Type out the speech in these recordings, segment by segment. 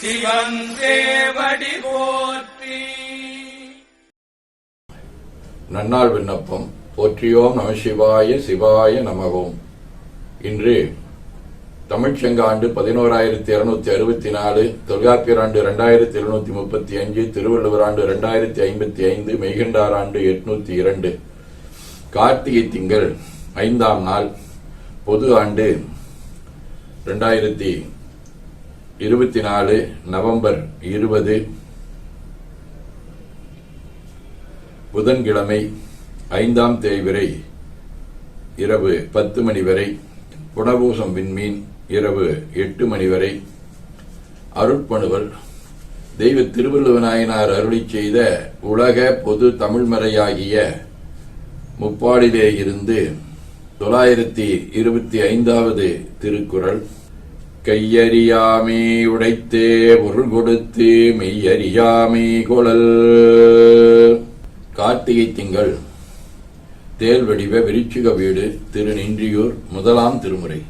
சிவன் சேவடி போற்றி. நன்னாள் விண்ணப்பம். போற்றியோம் நம சிவாய சிவாய நமகோம் இன்று தமிழ்ச்சங்க ஆண்டு பதினோராயிரத்தி இருநூத்தி அறுபத்தி நாலு தொல்காப்பியர் ஆண்டு இரண்டாயிரத்தி எழுநூத்தி முப்பத்தி அஞ்சு திருவள்ளுவர் ஆண்டு இரண்டாயிரத்தி ஐம்பத்தி ஐந்து மெய்கண்டார் ஆண்டு எட்நூத்தி இரண்டு. கார்த்திகை திங்கள் ஐந்தாம் நாள் பொது ஆண்டு இரண்டாயிரத்தி இருபத்தி நாலு நவம்பர் இருபது புதன்கிழமை ஐந்தாம் தேய்விரை இரவு பத்து மணி வரை புனபூசம் விண்மீன் இரவு எட்டு மணி வரை அருட்பணுவல் தெய்வ திருவள்ளுவநாயனார் அருளி செய்த உலக பொது தமிழ்மறையாகிய முப்பாடிலே இருந்து தொள்ளாயிரத்தி இருபத்தி ஐந்தாவது திருக்குறள். கையறியாமே உடைத்தே பொருள் கொடுத்து மெய்யறியாமே குழல். கார்த்திகை திங்கள். தேல் வடிவ விருச்சிக வீடு திருநின்றியூர் முதலாம் திருமுறை.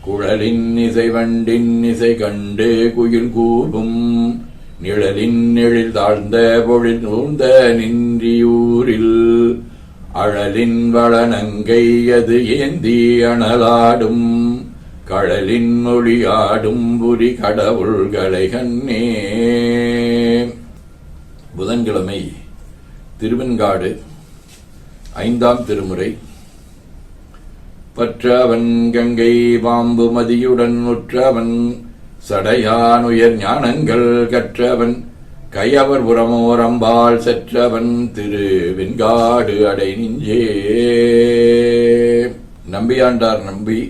குழலின் இசை வண்டின் இசை கண்டு குயில் கூவும். நிழலின் எழில் தாழ்ந்த பொழில் நூழ்ந்த நின்றியூரில். அழலின் வளனங்கை அது ஏந்தி அனலாடும். கடலின் மொழியாடும் புரி கடவுள்களை கண்ணே. புதன்கிழமை திருவெண்காடு ஐந்தாம் திருமுறை. பற்றவன் கங்கை பாம்பு மதியுடன் உற்றவன் சடையான் உயர் ஞானங்கள் கற்றவன் கையவர் புறமோர் அம்பாள் செற்றவன் திரு வெண்காடு அடை நெஞ்சே. நம்பியாண்டார் நம்பி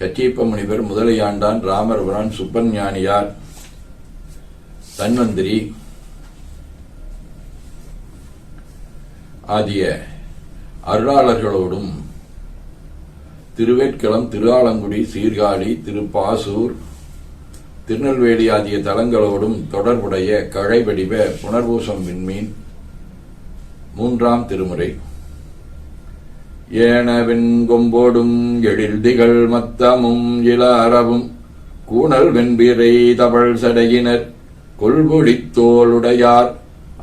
கச்சியப்ப முனிவர் முதலையாண்டான் ராமர்புரான் சுப்பஞானியார் தன்வந்திரி ஆகிய அருளாளர்களோடும் திருவேட்களம் திருஆலங்குடி சீர்காழி திருப்பாசூர் திருநெல்வேலி ஆகிய தலங்களோடும் தொடர்புடைய கழை வடிவ புனர்பூசம் விண்மீன் மூன்றாம் திருமுறை. ஏனவின் கொம்போடும் எழில்திகள் மத்தமும் இள அறவும் கூணல் வெண்பிறை தவள் சடையினர் கொள்பொழித்தோளுடையார்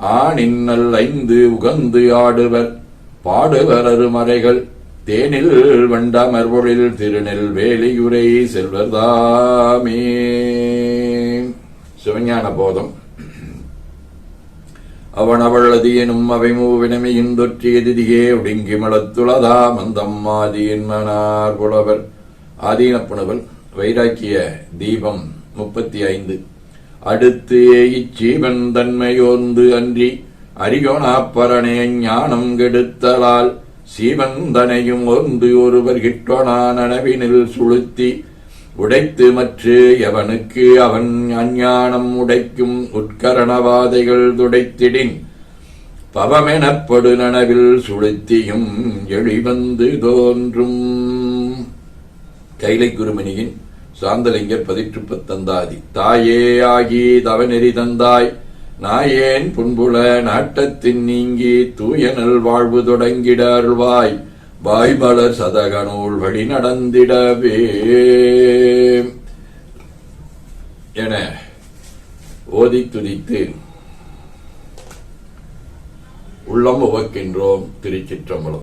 ஆணின்னல் ஐந்து உகந்து ஆடுவர் பாடுவர் அருமறைகள் தேனில் வண்டமர்பொழில் திருநெல்வேலியுரை செல்வர்தாமே. சிவஞான போதம். அவன் எனும் அவை மூவினமையின் தொற்றிய ஒடுங்கி மலத்துளதா மந்தம் மனார் புலவர். ஆதீனப்புணவல் வைராக்கிய தீபம் முப்பத்தி ஐந்து அடுத்து இச்சீவன் தன்மையோந்து அன்றி அரியோனாப்பரனே ஞானம் கெடுத்தலால் சீவன் தனையும் ஒன்று ஒருவர் கிட்டோனான் நனவினில் சுளுத்தி உடைத்து மற்று எவனுக்கு அவன் அஞ்ஞானம் உடைக்கும் உட்கரணவாதைகள் துடைத்திடின். பவமெனப்படு நனவில் சுளுத்தியும் எழிவந்து தோன்றும். கைலை குருமணியின் சாந்தலிங்கர் பதிற்றுப்பு தந்தாதி. தாயே ஆகி தவநெறி தந்தாய். நாயேன் புன்புல நாட்டத்தின் நீங்கி தூயனல் வாழ்வு தொடங்கிட அருள்வாய். வாய்மலர் சதகனூல் வழி நடந்திடவே. என ஓதி துதித்து உள்ளம் உவக்கின்றோம் திருச்சிற்றம்பலம்.